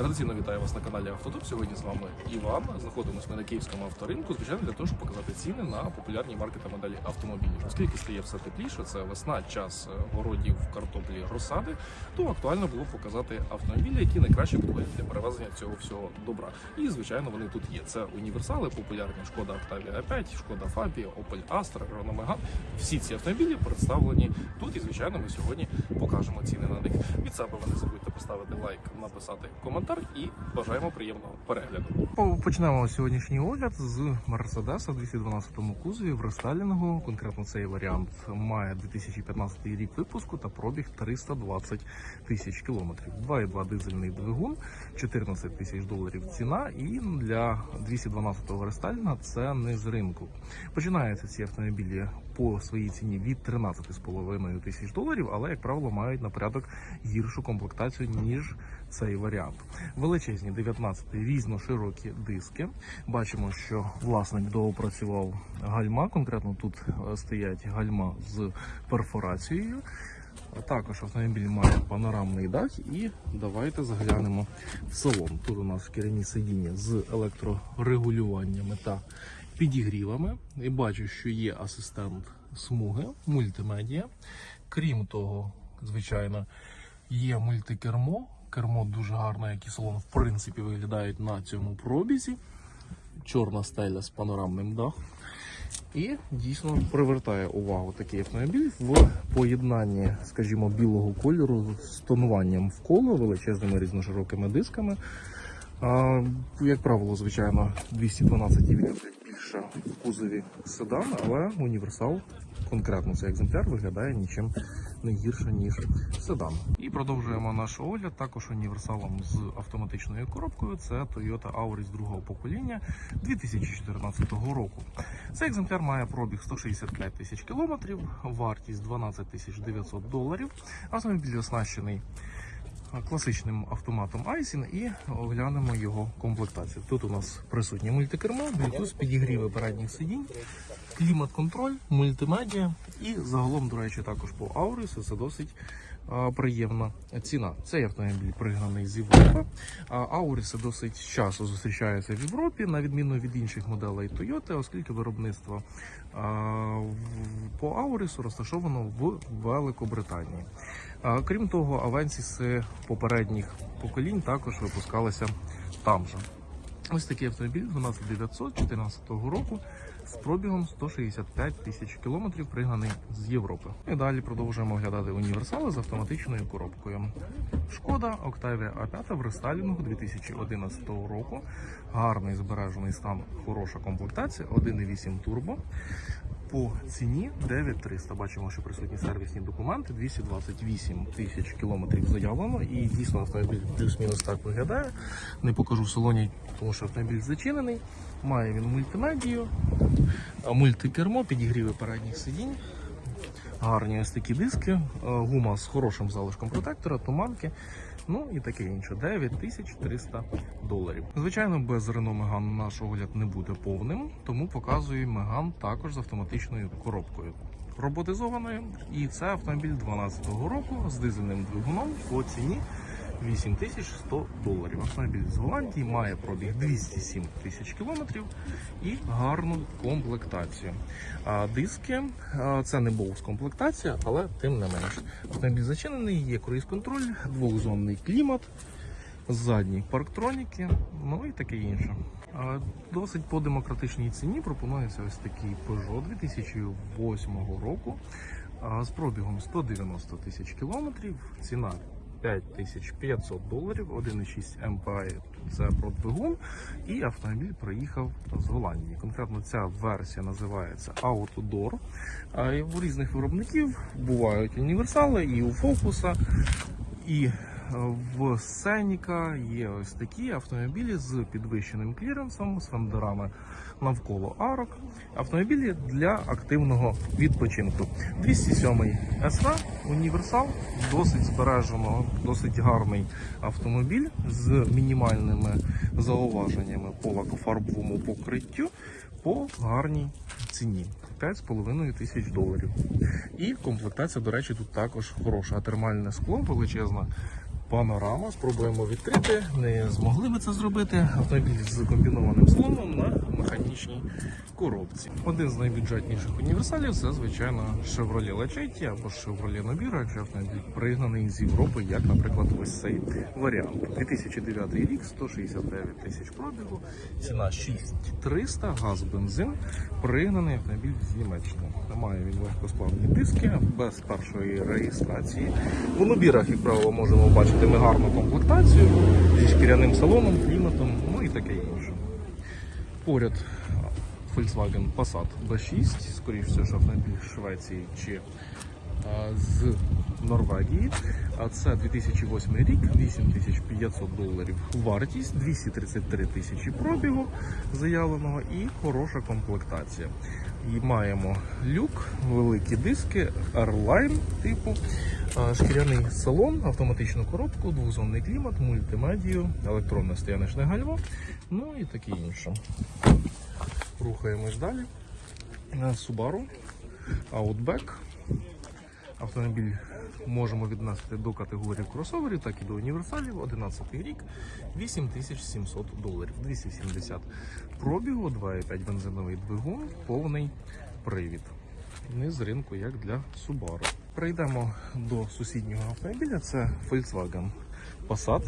Традиційно вітаю вас на каналі Автотоп. Сьогодні з вами Іван. Знаходимося на київському авторинку. Звичайно, для того, щоб показати ціни на популярні марки та моделі автомобілів. Оскільки стає все тепліше, це весна, час городів, картоплі, розсади, то актуально було показати автомобілі, які найкраще підходять для перевезення цього всього добра. І звичайно, вони тут є. Це універсали, популярні шкода Octavia 5, шкода Фабія, Opel Astra, Renault Megane. Всі ці автомобілі представлені тут. І звичайно, ми сьогодні покажемо ціни на них. Від себе ви не забудьте поставити лайк, написати коментар і бажаємо приємного перегляду. Почнемо сьогоднішній огляд з Мерседеса в 212 кузові в рестайлінгу. Конкретно цей варіант має 2015 рік випуску та пробіг 320 тисяч кілометрів. 2,2 дизельний двигун, 14 тисяч доларів ціна. І для 212-го рестайлінга це не з ринку. Починаються ці автомобілі по своїй ціні від 13,5 тисяч доларів, але як правило мають на порядок гіршу комплектацію ніж цей варіант. Величезні 19 різно широкі диски. Бачимо, що власник доопрацював гальма. Конкретно тут е, стоять гальма з перфорацією. Також автомобіль має панорамний дах і давайте заглянемо в салон. Тут у нас шкіряні сидіння з електрорегулюваннями та підігрівами. І бачу, що є асистент смуги, мультимедіа. Крім того, звичайно, є мультикермо. Кермо дуже гарне, як і салон, в принципі, виглядають на цьому пробізі. Чорна стеля з панорамним дахом. І дійсно привертає увагу такий автомобіль в поєднанні, скажімо, білого кольору з тонуванням в коло, величезними різноширокими дисками. А, як правило, звичайно, 212 люблять більше в кузові седан, але універсал, конкретно цей екземпляр, виглядає нічим не гірше, ніж седан. І продовжуємо наш огляд також універсалом з автоматичною коробкою. Це Toyota Auris другого покоління 2014 року. Цей екземпляр має пробіг 165 тисяч кілометрів, вартість 12 тисяч 900 доларів. Автомобіль оснащений класичним автоматом Айсін і оглянемо його комплектацію. Тут у нас присутнє мультикермо, Bluetooth, підігріви передніх сидінь, клімат-контроль, мультимедіа і загалом, до речі, також по Аурису це досить а, приємна ціна. Цей автомобіль пригнаний з Європи. А, Ауриси досить часто зустрічаються в Європі, на відміну від інших моделей Toyota, оскільки виробництво а, по Аурису розташовано в Великобританії. Крім того, авенсіси попередніх поколінь також випускалися там же. Ось такий автомобіль 12914 року з пробігом 165 тисяч кілометрів, пригнаний з Європи. І далі продовжуємо оглядати універсали з автоматичною коробкою. Шкода Octavia A5 в рестайлінгу 2011 року. Гарний збережений стан, хороша комплектація, 1,8 турбо. По ціні 9300. Бачимо, що присутні сервісні документи, 228 тисяч кілометрів заявлено, і дійсно автомобіль плюс-мінус так виглядає. Не покажу в салоні, тому що автомобіль зачинений. Має він мультимедію, мультикермо, підігріви передніх сидінь. Гарні ось такі диски, е, гума з хорошим залишком протектора, туманки, ну і таке інше. 9300 доларів. Звичайно, без Renault Megane наш огляд не буде повним, тому показую Megane також з автоматичною коробкою. Роботизованою, і це автомобіль 2012 року з дизельним двигуном по ціні 8100 доларів. Автомобіль з Голландії має пробіг 207 тисяч кілометрів і гарну комплектацію. А диски це не боус комплектація, але тим не менш. Автомобіль зачинений, є круїз-контроль, двохзонний клімат, задні парктроніки, ну і таке інше. Досить по демократичній ціні пропонується ось такий Peugeot 2008 року з пробігом 190 тисяч кілометрів. Ціна 5500 доларів, 1,6 MPI це про двигун, і автомобіль приїхав з Голландії. Конкретно ця версія називається Outdoor. А у різних виробників бувають універсали і у Фокуса, і в Сеніка є ось такі автомобілі з підвищеним кліренсом, з фендерами навколо арок. Автомобілі для активного відпочинку. 207 СВ, універсал, досить збереженого, досить гарний автомобіль з мінімальними зауваженнями по лакофарбовому покриттю по гарній ціні. 5,5 тисяч доларів. І комплектація, до речі, тут також хороша. А Термальне скло, величезна панорама. Спробуємо відкрити. Не змогли ми це зробити. Автомобіль з комбінованим слоном на механічній коробці. Один з найбюджетніших універсалів це, звичайно, Chevrolet Lachetti або Chevrolet Nobiro, якщо автомобіль пригнаний з Європи, як, наприклад, ось цей варіант. 2009 рік, 169 тисяч пробігу, ціна 6300, газ, бензин, пригнаний автомобіль з Німеччини. Має він легкосплавні диски без першої реєстрації. У Нобірах, як правило, можемо бачити ми гарну комплектацію зі шкіряним салоном, кліматом, ну і таке інше. Поряд Volkswagen Passat B6, скоріш все, що автомобіль Швеції чи з Норвегії. А це 2008 рік, 8500 доларів вартість, 233 тисячі пробігу заявленого і хороша комплектація. І маємо люк, великі диски, Airline типу, шкіряний салон, автоматичну коробку, двозонний клімат, мультимедію, електронне стояночне гальмо, ну і таке інше. Рухаємось далі. Subaru Outback. Автомобіль можемо віднести до категорії кросоверів, так і до універсалів. 11 рік, 8700 доларів, 270 пробігу, 2,5 бензиновий двигун, повний привід. Не з ринку, як для Subaru. Перейдемо до сусіднього автомобіля. Це Volkswagen Passat.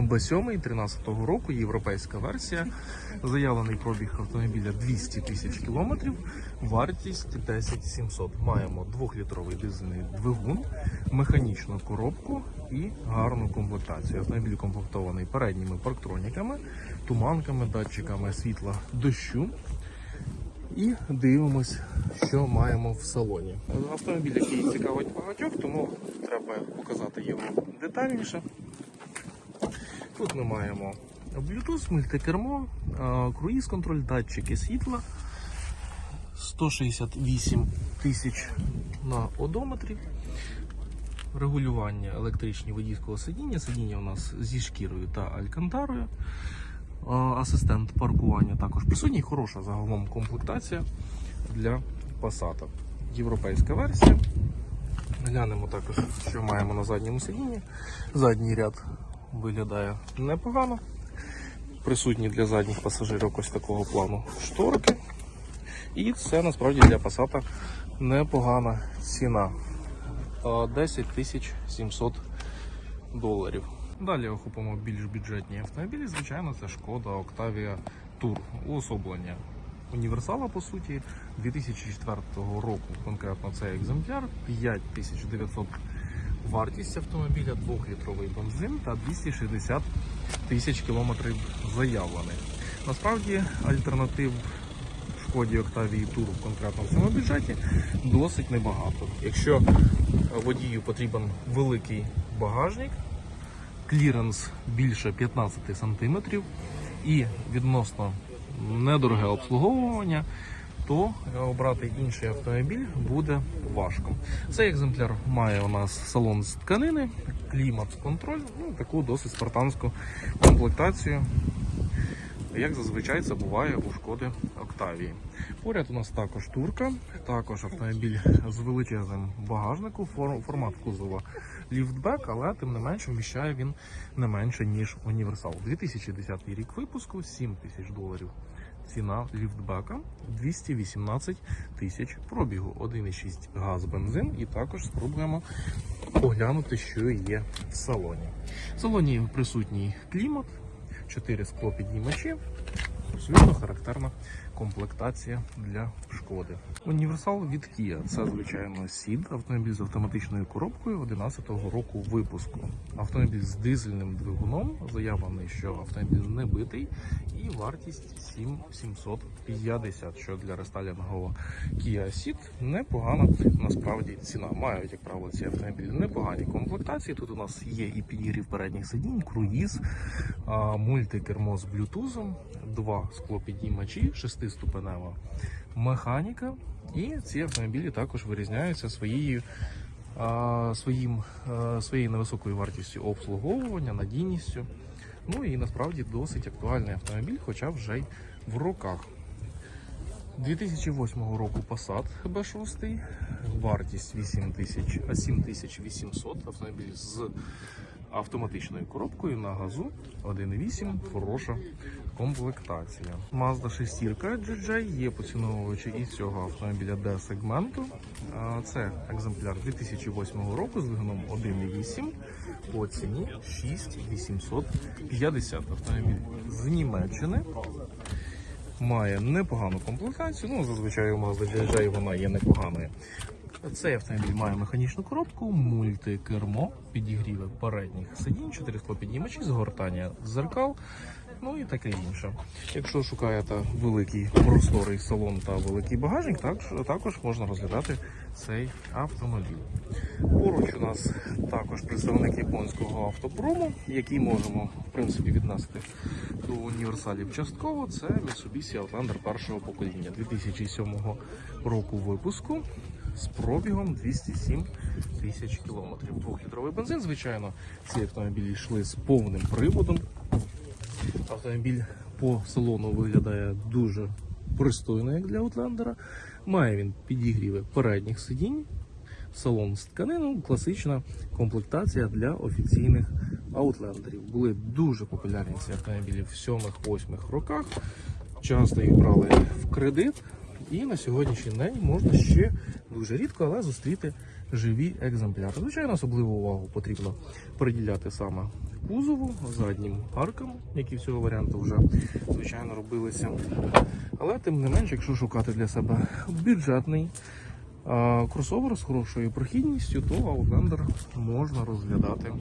B7 13 року, європейська версія. Заявлений пробіг автомобіля 200 тисяч кілометрів, вартість 10 700. Маємо 2-літровий дизельний двигун, механічну коробку і гарну комплектацію. Автомобіль комплектований передніми парктроніками, туманками, датчиками світла дощу. І дивимось, що маємо в салоні. Автомобіль, який цікавить багатьох, тому треба показати його детальніше. Тут ми маємо Bluetooth, мультикермо, е, круїз-контроль, датчики світла, 168 тисяч на одометрі, регулювання електричні водійського сидіння. Сидіння у нас зі шкірою та алькантарою. Е, Асистент паркування також присутній. Хороша загалом комплектація для Passat. Європейська версія. Глянемо також, що маємо на задньому сидінні. Задній ряд виглядає непогано. Присутні для задніх пасажирів ось такого плану шторки. І це насправді для Passat непогана ціна. Е, 10 тисяч 700 доларів. Далі охопимо більш бюджетні автомобілі. Звичайно, це шкода Octavia Tour уособлення універсала, по суті, 2004 року. Конкретно цей екземпляр 5900 вартість автомобіля, 2-літровий бензин та 260 тисяч кілометрів заявлених. Насправді альтернатив шкоді Tour конкретно в цьому бюджеті досить небагато. Якщо водію потрібен великий багажник, кліренс більше 15 см і відносно недороге обслуговування, то обрати інший автомобіль буде важко. Цей екземпляр має у нас салон з тканини, клімат-контроль, ну таку досить спартанську комплектацію. Як зазвичай це буває у шкоди Октавії. Поряд у нас також турка, також автомобіль з величезним багажником, формат кузова ліфтбек, але тим не менше вміщає він не менше, ніж універсал. 2010 рік випуску, 7 тисяч доларів. Ціна ліфтбека 218 тисяч пробігу, 1,6 газ бензин, і також спробуємо поглянути, що є в салоні. В салоні присутній клімат, 4 склопідіймачі, абсолютно характерна комплектація для шкоди. Універсал від Kia. Це звичайно сід, автомобіль з автоматичною коробкою 11-го року випуску. Автомобіль з дизельним двигуном. Заявлений, що автомобіль не битий, і вартість 7750, що для рестайлінгового Kia Ceed непогана насправді ціна. Мають, як правило, ці автомобілі непогані комплектації. Тут у нас є і підігрів передніх сидінь, круїз, мультикермо з блютузом, два склопідіймачі, шестиступенева механіка. І ці автомобілі також вирізняються своєю. Своїм, своєю невисокою вартістю обслуговування, надійністю. Ну і насправді досить актуальний автомобіль, хоча вже й в руках. 2008 року Passat B6, вартість 8 тисяч, а 7800, автомобіль з автоматичною коробкою на газу 1.8, хороша комплектація. Mazda 6 GJ є поціновувачі і цього автомобіля D-сегменту. Це екземпляр 2008 року з двигуном 1.8 по ціні 6850. Автомобіль з Німеччини. Має непогану комплектацію. Ну, зазвичай у Mazda GJ вона є непоганою. Цей автомобіль має механічну коробку, мультикермо, підігріви передніх сидінь, 4 склопідіймачі, згортання зеркал, ну і таке інше. Якщо шукаєте великий просторий салон та великий багажник, так, також можна розглядати цей автомобіль. Поруч у нас також представник японського автопрому, який можемо в принципі віднести до універсалів частково. Це Mitsubishi Outlander першого покоління 2007 року випуску з пробігом 207 тисяч кілометрів. Двохлітровий бензин, звичайно, ці автомобілі йшли з повним приводом. Автомобіль по салону виглядає дуже пристойно, як для Outlander. Має він підігріви передніх сидінь, салон з тканину, класична комплектація для офіційних аутлендерів. Були дуже популярні ці автомобілі в 7-8 роках. Часто їх брали в кредит. І на сьогоднішній день можна ще дуже рідко, але зустріти живі екземпляри. Звичайно, особливу увагу потрібно приділяти саме кузову, заднім аркам, які в цього варіанту вже звичайно робилися. Але тим не менш, якщо шукати для себе бюджетний кросовер з хорошою прохідністю, то Outlander можна розглядати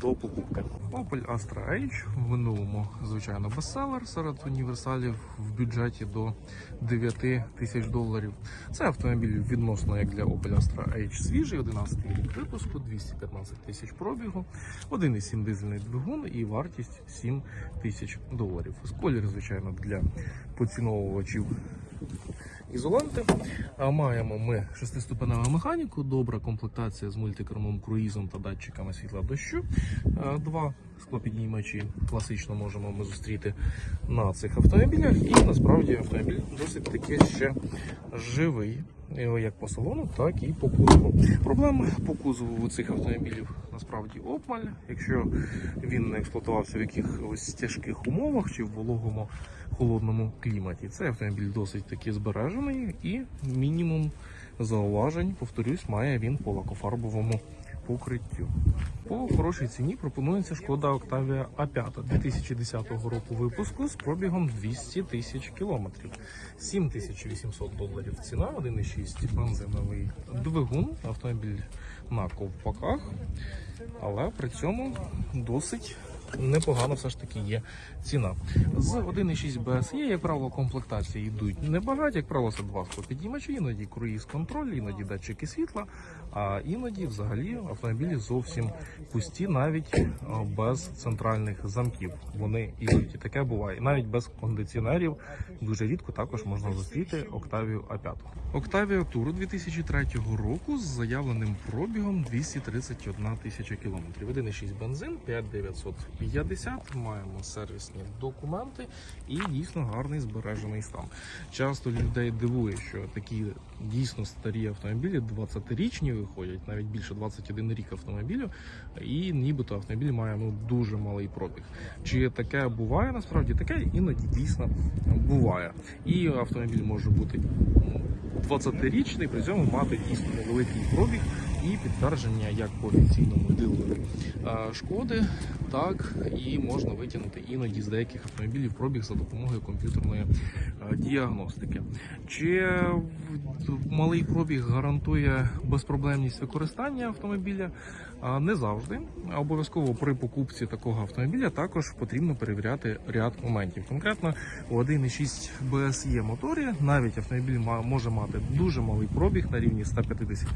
до покупки. Opel Astra H в минулому, звичайно, бестселер серед універсалів в бюджеті до 9 тисяч доларів. Це автомобіль відносно як для Opel Astra H свіжий, 11 рік випуску, 215 тисяч пробігу, 1,7 дизельний двигун і вартість 7 тисяч доларів. Колір, звичайно, для поціновувачів ізоланти. А маємо ми шестиступеневу механіку, добра комплектація з мультикермом, круїзом та датчиками світла дощу. Два склопіднімачі класично можемо ми зустріти на цих автомобілях. І насправді автомобіль досить таки ще живий. Як по салону, так і по кузову. Проблем по кузову цих автомобілів насправді обмаль. Якщо він не експлуатувався в якихось тяжких умовах чи в вологому холодному кліматі. Цей автомобіль досить таки збережений і мінімум зауважень, повторюсь, має він по лакофарбовому покриттю. По хорошій ціні пропонується шкода Octavia A5 2010 року випуску з пробігом 200 тисяч кілометрів. 7800 доларів ціна, 1,6 бензиновий двигун, автомобіль на ковпаках, але при цьому досить непогано все ж таки є ціна. З 1,6 BSE, як правило, комплектації йдуть небагато, як правило, це два склопідіймачі, іноді круїз контроль, іноді датчики світла, а іноді взагалі автомобілі зовсім пусті, навіть е, без центральних замків. Вони іноді таке буває. Навіть без кондиціонерів дуже рідко також можна зустріти Octavia A5. Octavia Tour 2003 року з заявленим пробігом 231 тисяча кілометрів. 1,6 бензин, 5950. Маємо сервісні документи і дійсно гарний збережений стан. Часто людей дивує, що такі дійсно старі автомобілі, 20-річні виходять, навіть більше 21 рік автомобілю, і нібито автомобіль має ну дуже малий пробіг. Чи таке буває насправді? Таке іноді дійсно буває. І автомобіль може бути ну, 20-річний, при цьому мати дійсно невеликий пробіг і підтвердження як по офіційному дилеру е, шкоди, так і можна витягнути іноді з деяких автомобілів пробіг за допомогою комп'ютерної е, діагностики. Чи малий пробіг гарантує безпроблемність використання автомобіля? Не завжди. Обов'язково при покупці такого автомобіля також потрібно перевіряти ряд моментів. Конкретно у 1,6 BSE моторі навіть автомобіль може мати дуже малий пробіг на рівні 150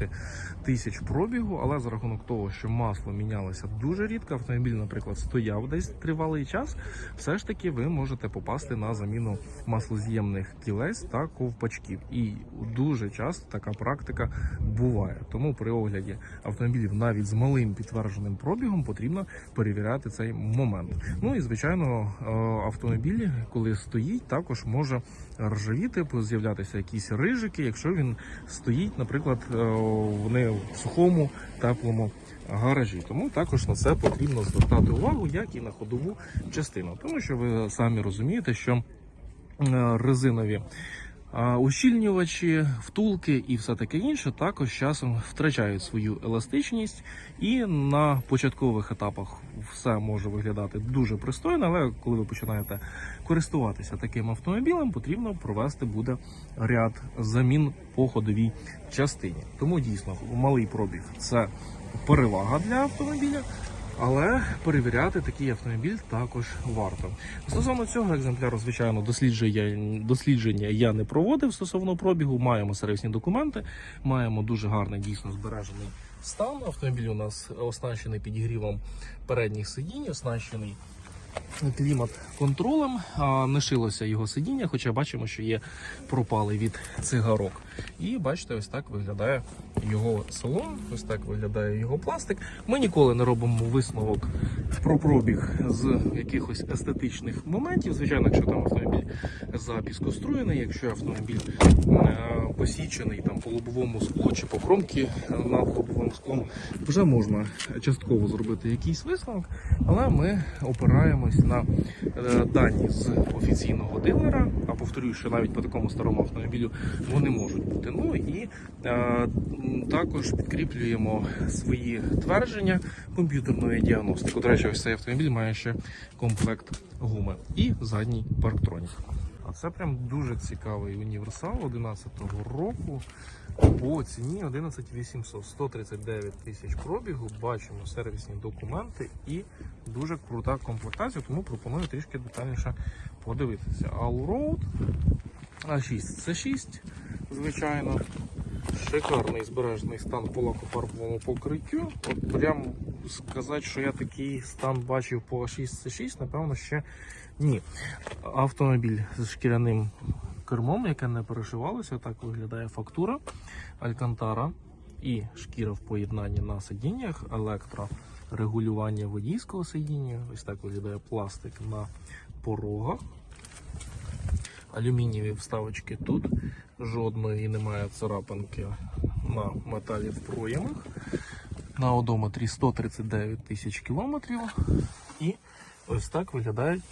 тисяч пробігу, але за рахунок того, що масло мінялося дуже рідко, автомобіль, наприклад, стояв десь тривалий час, все ж таки ви можете попасти на заміну маслоз'ємних кілець та ковпачків. І дуже часто така практика буває. Тому при огляді автомобілів навіть з малим підтвердженим пробігом потрібно перевіряти цей момент. Ну і звичайно, е, автомобіль, коли стоїть, також може ржавіти, з'являтися якісь рижики, якщо він стоїть, наприклад, е, вони в сухому, теплому гаражі. Тому також на це потрібно звертати увагу, як і на ходову частину. Тому що ви самі розумієте, що е, резинові ущільнювачі, втулки і все таке інше також часом втрачають свою еластичність, і на початкових етапах все може виглядати дуже пристойно, але коли ви починаєте користуватися таким автомобілем, потрібно провести буде ряд замін по ходовій частині. Тому дійсно малий пробіг це перевага для автомобіля. Але перевіряти такий автомобіль також варто. Стосовно цього екземпляру, звичайно, дослідження, дослідження я не проводив стосовно пробігу. Маємо сервісні документи, маємо дуже гарний, дійсно збережений стан. Автомобіль у нас оснащений підігрівом передніх сидінь, оснащений клімат-контролем. Не шилося його сидіння, хоча бачимо, що є пропали від цигарок. І бачите, ось так виглядає його салон, ось так виглядає його пластик. Ми ніколи не робимо висновок про пробіг з якихось естетичних моментів. Звичайно, якщо там автомобіль запіскоструєний, якщо автомобіль е, посічений там по лобовому склу чи по кромці над лобовим склом, вже можна частково зробити якийсь висновок, але ми опираємось на е, дані з офіційного дилера. Повторюю, що навіть по такому старому автомобілю вони можуть бути. Ну і е, також підкріплюємо свої твердження комп'ютерної діагностики. До речі, ось цей автомобіль має ще комплект гуми і задній парктронік. А це прям дуже цікавий універсал 11-го року по ціні 11 800, 139 тисяч пробігу. Бачимо сервісні документи і дуже крута комплектація, тому пропоную трішки детальніше подивитися. Allroad А6 це 6, звичайно. Шикарний збережений стан по лакофарбовому покриттю. От прям сказати, що я такий стан бачив по 6C6, напевно, ще ні. Автомобіль з шкіряним кермом, яке не перешивалося, так виглядає фактура. Алькантара і шкіра в поєднанні на сидіннях, електрорегулювання водійського сидіння. Ось так виглядає пластик на порогах. Алюмінієві вставочки тут. Жодної немає царапинки на металі в проємах. На одометрі 139 тисяч кілометрів. І ось так виглядають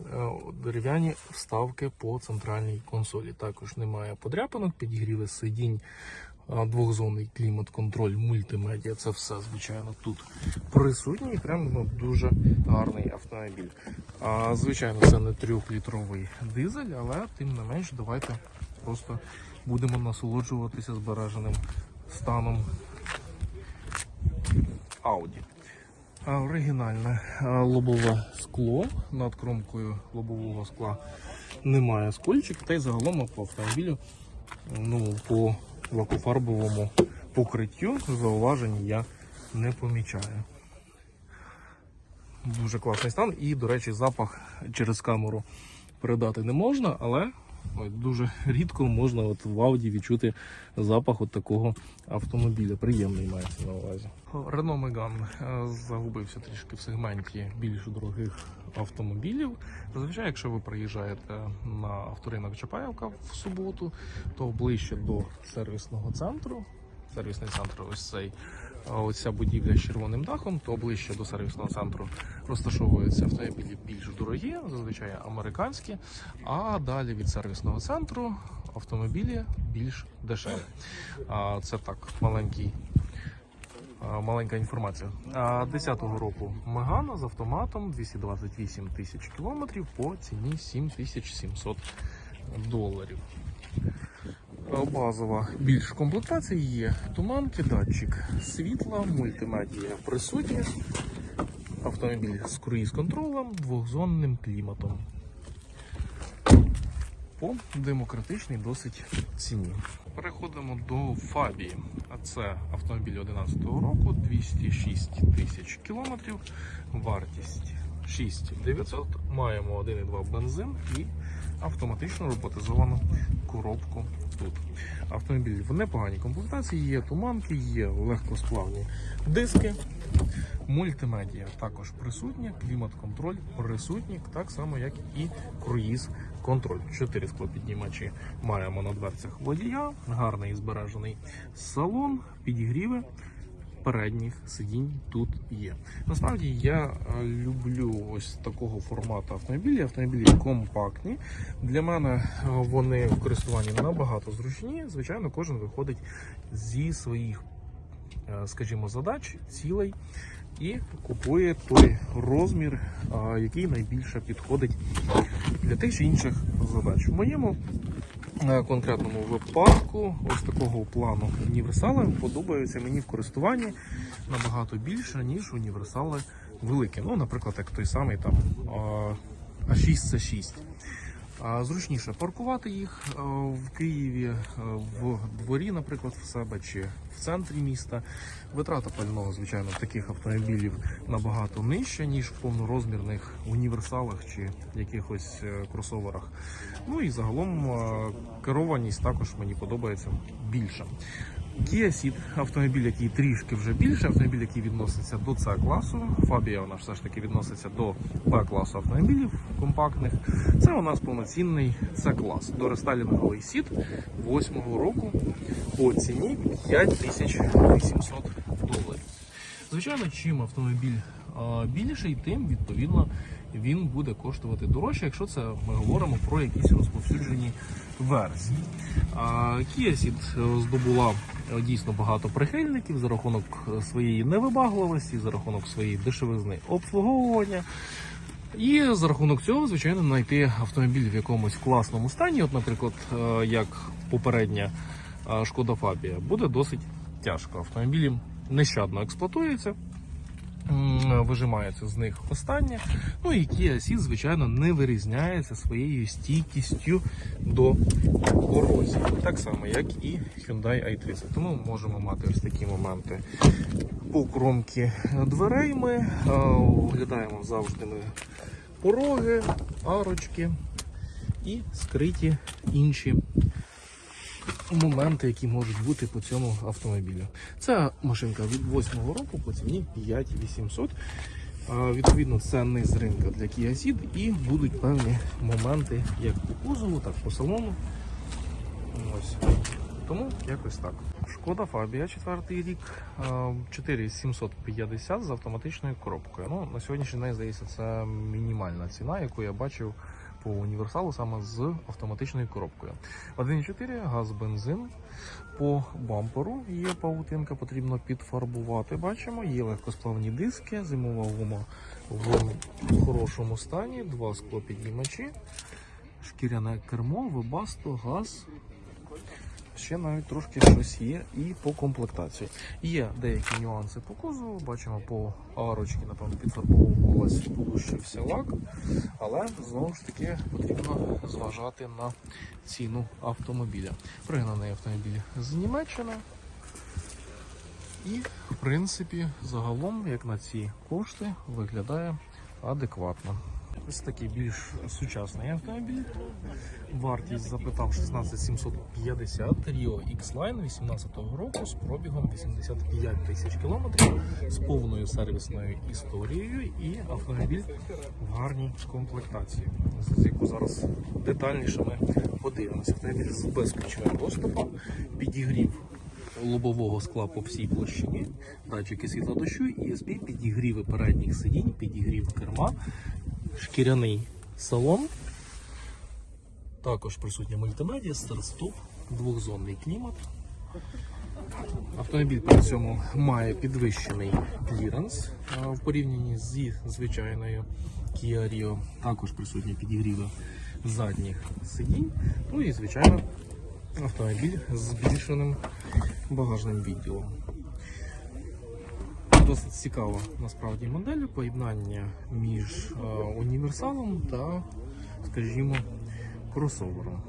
е, дерев'яні вставки по центральній консолі. Також немає подряпинок, підігріви сидінь, двохзонний клімат-контроль, мультимедіа. Це все, звичайно, тут присутній. Прям ну, дуже гарний автомобіль. А, звичайно, це не трьохлітровий дизель, але тим не менш, давайте просто будемо насолоджуватися збереженим станом Audi. Оригінальне лобове скло. Над кромкою лобового скла немає скольчик, та й загалом по автомобілю ну, по лакофарбовому покриттю зауважень я не помічаю. Дуже класний стан. І, до речі, запах через камеру передати не можна, але дуже рідко можна от в Ауді відчути запах от такого автомобіля. Приємний мається на увазі. Renault Megane е, загубився трішки в сегменті більш дорогих автомобілів. Зазвичай, якщо ви приїжджаєте на авторинок Чапаєвка в суботу, то ближче до сервісного центру. Сервісний центр ось цей оця будівля з червоним дахом, то ближче до сервісного центру розташовуються автомобілі більш дорогі, зазвичай американські. А далі від сервісного центру автомобілі більш дешеві. Це так, маленький. Маленька інформація. А 10-го року Мегана з автоматом 228 тисяч кілометрів по ціні 7700 доларів. Е, Базова більш комплектація є туманки, датчик світла, мультимедія присутня, автомобіль з круїз-контролем, двохзонним кліматом. По демократичній досить ціні. Переходимо до Фабії. А це автомобіль 2011 року, 206 тисяч кілометрів, вартість 6900. Маємо 1,2 бензин і автоматично роботизовану коробку тут. Автомобіль в непоганій комплектації, є туманки, є легкосплавні диски, мультимедіа також присутня, клімат-контроль присутній, так само як і круїз-контроль. Чотири склопіднімачі маємо на дверцях водія, гарний збережений салон, підігріви передніх сидінь тут є. Насправді я е, люблю ось такого формату автомобілі. Автомобілі компактні. Для мене е, вони в користуванні набагато зручні. Звичайно, кожен виходить зі своїх, е, скажімо, задач, цілей. І купує той розмір, який найбільше підходить для тих чи інших задач. В моєму конкретному випадку ось такого плану універсали подобаються мені в користуванні набагато більше, ніж універсали великі. Ну, наприклад, як той самий там а 6 c 6 А Зручніше паркувати їх е, в Києві, е, в дворі, наприклад, в себе чи в центрі міста. Витрата пального, звичайно, таких автомобілів набагато нижча, ніж в повнорозмірних універсалах чи якихось е, кросоверах. Ну і загалом керованість також мені подобається більше. Kia Ceed – автомобіль, який трішки вже більше, автомобіль, який відноситься до c класу. Фабія вона все ж таки відноситься до b класу автомобілів компактних. Це у нас повноцінний c клас. Дорестайлінговий Ceed 8 року по ціні 5800 доларів. Звичайно, чим автомобіль більший, тим відповідно він буде коштувати дорожче, якщо це ми говоримо про якісь розповсюджені версії. Kia Ceed е, здобула е, дійсно багато прихильників за рахунок своєї невибагливості, за рахунок своєї дешевизни обслуговування. І за рахунок цього, звичайно, знайти автомобіль в якомусь класному стані, от, наприклад, е, як попередня Шкода Фабія, буде досить тяжко. Автомобілі нещадно експлуатуються, вижимається з них останнє. Ну і Kia Ceed, звичайно, не вирізняється своєю стійкістю до корозії, так само, як і Hyundai i30. Тому можемо мати ось такі моменти по кромки дверей. Ми оглядаємо завжди ми пороги, арочки і скриті інші моменти, які можуть бути по цьому автомобілю. Це машинка від 8-го року по ціні 5800. Відповідно, це низ ринка для Kia Ceed і будуть певні моменти як по кузову, так і по салону. Ось. Тому якось так. Шкода Фабія, четвертий рік, 4750 з автоматичною коробкою. Ну, на сьогоднішній день, здається, це мінімальна ціна, яку я бачив по універсалу саме з автоматичною коробкою. 1,4 газ, бензин. По бамперу є павутинка, потрібно підфарбувати. Бачимо, є легкосплавні диски, зимова гума в хорошому стані, два склопіднімачі, шкіряне кермо, вебасто, газ. Ще навіть трошки щось є і по комплектації. Є деякі нюанси по кузову. Бачимо по арочці, напевно, підфарбовувалась, полущився лак. Але знову ж таки потрібно зважати на ціну автомобіля. Пригнаний автомобіль з Німеччини. І, в принципі, загалом, як на ці кошти, виглядає адекватно. Ось такий більш сучасний автомобіль. Вартість запитав 16750 Rio X-Line 18 року з пробігом 85 тисяч кілометрів з повною сервісною історією і автомобіль в гарній комплектації, з яку зараз детальніше ми подивимося. Автомобіль з безключовим доступом, підігрів лобового скла по всій площині, датчики світла дощу, ESP, підігріви передніх сидінь, підігрів керма, шкіряний салон. Також присутня мультимедіа, старт-стоп, двохзонний клімат. Автомобіль при цьому має підвищений кліренс в порівнянні зі звичайною Kia Rio. Також присутні підігріви задніх сидінь. Ну і, звичайно, автомобіль з збільшеним багажним відділом. Досить цікава насправді модель поєднання між е, універсалом та, скажімо, кросовером.